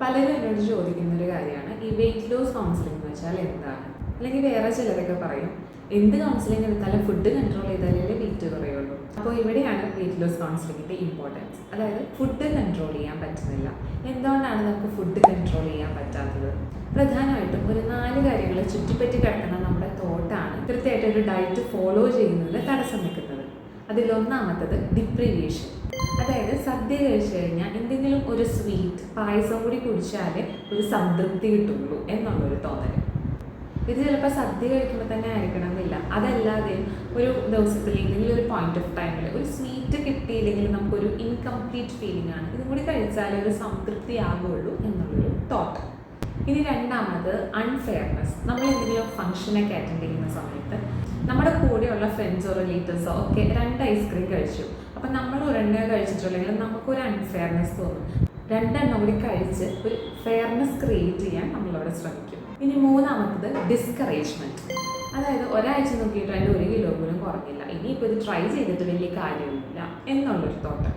പലരും എന്നോട് ചോദിക്കുന്ന ഒരു കാര്യമാണ് ഈ വെയിറ്റ് ലോസ് കൗൺസിലിംഗ് എന്ന് വെച്ചാൽ എന്താണ്? അല്ലെങ്കിൽ വേറെ ചിലരൊക്കെ പറയും എന്ത് കൗൺസിലിംഗ് എടുത്താലും ഫുഡ് കൺട്രോൾ ചെയ്താലേ വെയിറ്റ് കുറയുള്ളൂ? അപ്പോൾ ഇവിടെയാണ് വെയിറ്റ് ലോസ് കൗൺസിലിങ്ങിന്റെ ഇമ്പോർട്ടൻസ് അതായത് ഫുഡ് കൺട്രോൾ ചെയ്യാൻ പറ്റുന്നില്ല. എന്തുകൊണ്ടാണ് നമുക്ക് ഫുഡ് കൺട്രോൾ ചെയ്യാൻ പറ്റാത്തത്? പ്രധാനമായിട്ടും ഒരു നാല് കാര്യങ്ങൾ ചുറ്റിപ്പറ്റി കിടക്കുന്ന നമ്മുടെ തോട്ടാണ് കൃത്യമായിട്ട് ഒരു ഡയറ്റ് ഫോളോ ചെയ്യുന്നതിൽ തടസ്സം നിൽക്കുന്നത്. അതിലൊന്നാമത്തത് ഡിപ്രിവേഷൻ അതായത് സദ്യ കഴിച്ചു കഴിഞ്ഞാൽ എന്തെങ്കിലും ഒരു പായസം കൂടി കുടിച്ചാൽ ഒരു സംതൃപ്തി കിട്ടുള്ളൂ എന്നുള്ളൊരു തോന്നൽ ഇത് ചിലപ്പോൾ സദ്യ കഴിക്കുമ്പോൾ തന്നെ ആയിരിക്കണം എന്നില്ല അതല്ലാതെ ഒരു ദിവസത്തിൽ ഏതെങ്കിലും ഒരു പോയിന്റ് ഓഫ് ടൈമിൽ ഒരു സ്വീറ്റ് കിട്ടിയില്ലെങ്കിൽ നമുക്കൊരു ഇൻകംപ്ലീറ്റ് ഫീലിംഗ് ആണ്. ഇതും കൂടി കഴിച്ചാലേ ഒരു സംതൃപ്തി ആകുള്ളൂ എന്നുള്ളൊരു തോട്ട് ഇനി രണ്ടാമത് അൺഫെയർനെസ് നമ്മൾ എന്തെങ്കിലും ഫംഗ്ഷനൊക്കെ അറ്റൻഡ് ചെയ്യുന്ന സമയത്ത് നമ്മുടെ കൂടെയുള്ള ഫ്രണ്ട്സോ റിലേറ്റീവ്സോ ഒക്കെ രണ്ട് ഐസ്ക്രീം കഴിച്ചു. അപ്പം നമ്മൾ ഒരെണ്ണ കഴിച്ചിട്ടുണ്ടെങ്കിൽ നമുക്കൊരു അൺഫെയർനെസ് തോന്നും. രണ്ടെണ്ണം കൂടി കഴിച്ച് ഒരു ഫെയർനെസ് ക്രിയേറ്റ് ചെയ്യാൻ നമ്മളവിടെ ശ്രമിക്കും. ഇനി മൂന്നാമത്തത് ഡിസ്കറേജ്മെന്റ് അതായത് ഒരാഴ്ച നോക്കിയിട്ട് അതിന്റെ ഒരു കിലോ പോലും കുറഞ്ഞില്ല. ഇനിയിപ്പോൾ ഇത് ട്രൈ ചെയ്തിട്ട് വലിയ കാര്യമൊന്നുമില്ല എന്നുള്ളൊരു തോട്ടം.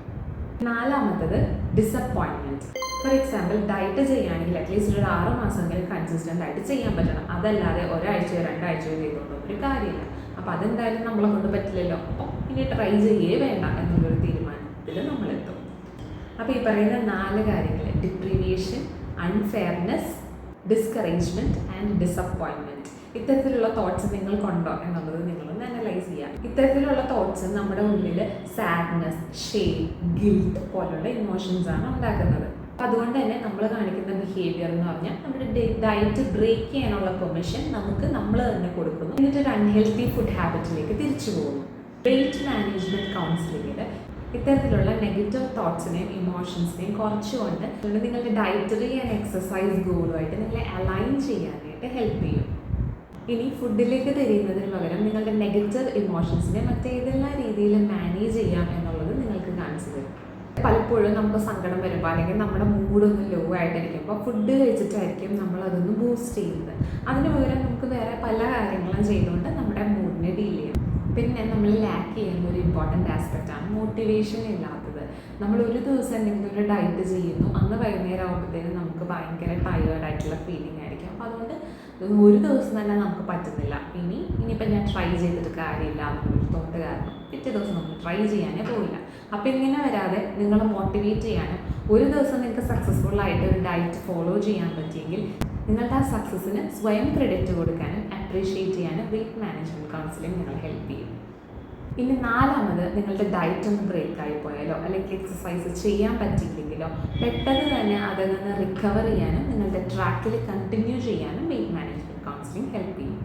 നാലാമത്തത് ഡിസപ്പോയിൻമെന്റ് ഫോർ എക്സാമ്പിൾ ഡയറ്റ് ചെയ്യുകയാണെങ്കിൽ അറ്റ്ലീസ്റ്റ് ഒരു ആറ് മാസമെങ്കിലും കൺസിസ്റ്റന്റ് ആയിട്ട് ചെയ്യാൻ പറ്റണം. അതല്ലാതെ ഒരാഴ്ചയോ രണ്ടാഴ്ചയോ ചെയ്തുകൊണ്ട് ഒരു കാര്യമില്ല. അപ്പോൾ അതെന്തായാലും നമ്മളെ കൊണ്ട് പറ്റില്ലല്ലോ. അപ്പോൾ ഇനി ട്രൈ ചെയ്യേ വേണ്ട എന്നുള്ളൊരു തീരുമാനത്തിൽ നമ്മളെത്തും. അപ്പോൾ ഈ പറയുന്ന നാല് കാര്യങ്ങൾ deprivation unfairness discouragement and disappointment ഇത്തരത്തിലുള്ള തോട്ട്സ് നിങ്ങൾക്കുണ്ടോ എന്നുള്ളത് നിങ്ങളൊന്ന് അനലൈസ് ചെയ്യാം. ഇത്തരത്തിലുള്ള തോട്ട്സ് നമ്മുടെ ഉള്ളിൽ സാഡ്നെസ് ഷെയ് ഗിൽട്ട് പോലുള്ള ഇമോഷൻസാണ് ഉണ്ടാക്കുന്നത്. അപ്പം അതുകൊണ്ട് തന്നെ നമ്മൾ കാണിക്കുന്ന ബിഹേവിയർ എന്ന് പറഞ്ഞാൽ നമ്മുടെ ഡയറ്റ് ബ്രേക്ക് ചെയ്യാനുള്ള പെർമിഷൻ നമുക്ക് നമ്മൾ തന്നെ കൊടുക്കുന്നു. എന്നിട്ട് ഒരു അൺഹെൽത്തി ഫുഡ് ഹാബിറ്റിലേക്ക് തിരിച്ചു പോകുന്നു. വെയിറ്റ് മാനേജ്മെന്റ് കൗൺസിലിങ്ങിൽ ഇത്തരത്തിലുള്ള നെഗറ്റീവ് തോട്ട്സിനെയും ഇമോഷൻസിനെയും കുറച്ചുകൊണ്ട് നിങ്ങളുടെ ഡയറ്ററി ആൻഡ് എക്സസൈസ് ഗോളുമായിട്ട് നിങ്ങളെ അലൈൻ ചെയ്യാനായിട്ട് ഹെൽപ്പ് ചെയ്യും. ഇനി ഫുഡിലേക്ക് തിരിയുന്നതിന് പകരം നിങ്ങളുടെ നെഗറ്റീവ് ഇമോഷൻസിനെ മറ്റേതെല്ലാം രീതിയിൽ മാനേജ് ചെയ്യാം എന്നുള്ളത് നിങ്ങൾക്ക് കാണിച്ചു തരും. പലപ്പോഴും നമുക്ക് സങ്കടം വരുമ്പോൾ അല്ലെങ്കിൽ നമ്മുടെ മൂഡൊന്ന് ലോ ആയിട്ടിരിക്കുമ്പോൾ ഫുഡ് കഴിച്ചിട്ടായിരിക്കും നമ്മൾ അതൊന്ന് ബൂസ്റ്റ് ചെയ്യുന്നത്. അതിന് പകരം നമുക്ക് വേറെ പല കാര്യങ്ങളും ചെയ്തുകൊണ്ട് നമ്മുടെ മൂഡിനെ ഡീൽ ചെയ്യാം. പിന്നെ നമ്മൾ ലാക്ക് ചെയ്യുന്ന ഒരു ഇമ്പോർട്ടന്റ് ആസ്പെക്റ്റാണ് മോട്ടിവേഷൻ ഇല്ലാത്തത്. നമ്മൾ ഒരു ദിവസം എന്തെങ്കിലും ഒരു ഡയറ്റ് ചെയ്യുന്നു അന്ന് വൈകുന്നേരം ആകുമ്പോഴത്തേനും നമുക്ക് ഭയങ്കര ടയേർഡായിട്ടുള്ള ഫീലിംഗ് ആയിരിക്കും. അപ്പോൾ അതുകൊണ്ട് ഒരു ദിവസം തന്നെ നമുക്ക് പറ്റുന്നില്ല. ഇനി ഇനിയിപ്പോൾ ഞാൻ ട്രൈ ചെയ്തിട്ട് കാര്യമില്ല എന്നുള്ളൊരു തോട്ട് കാരണം പിറ്റേ ദിവസം നമ്മൾ ട്രൈ ചെയ്യാനേ പോവില്ല. അപ്പോൾ ഇങ്ങനെ വരാതെ നിങ്ങളെ മോട്ടിവേറ്റ് ചെയ്യാനും ഒരു ദിവസം നിങ്ങൾക്ക് സക്സസ്ഫുൾ ആയിട്ട് ഒരു ഡയറ്റ് ഫോളോ ചെയ്യാൻ പറ്റിയെങ്കിൽ നിങ്ങളുടെ ആ സക്സസ്സിന് സ്വയം ക്രെഡിറ്റ് കൊടുക്കാനും അപ്രീഷിയേറ്റ് ചെയ്യാനും വെയിറ്റ് മാനേജ്മെന്റ് കൗൺസിലിംഗ് നിങ്ങളെ ഹെൽപ്പ് ചെയ്യും. ഇനി നാലാമത് നിങ്ങളുടെ ഡയറ്റ് ഒന്ന് ബ്രേക്ക് ആയി പോയാലോ അല്ലെങ്കിൽ എക്സസൈസ് ചെയ്യാൻ പറ്റിയില്ലെങ്കിലോ പെട്ടെന്ന് തന്നെ അതിൽ നിന്ന് റിക്കവർ ചെയ്യാനും നിങ്ങളുടെ ട്രാക്കിൽ കണ്ടിന്യൂ ചെയ്യാനും വെയിറ്റ് മാനേജ്മെന്റ് കൗൺസിലിംഗ് ഹെൽപ്പ് ചെയ്യും.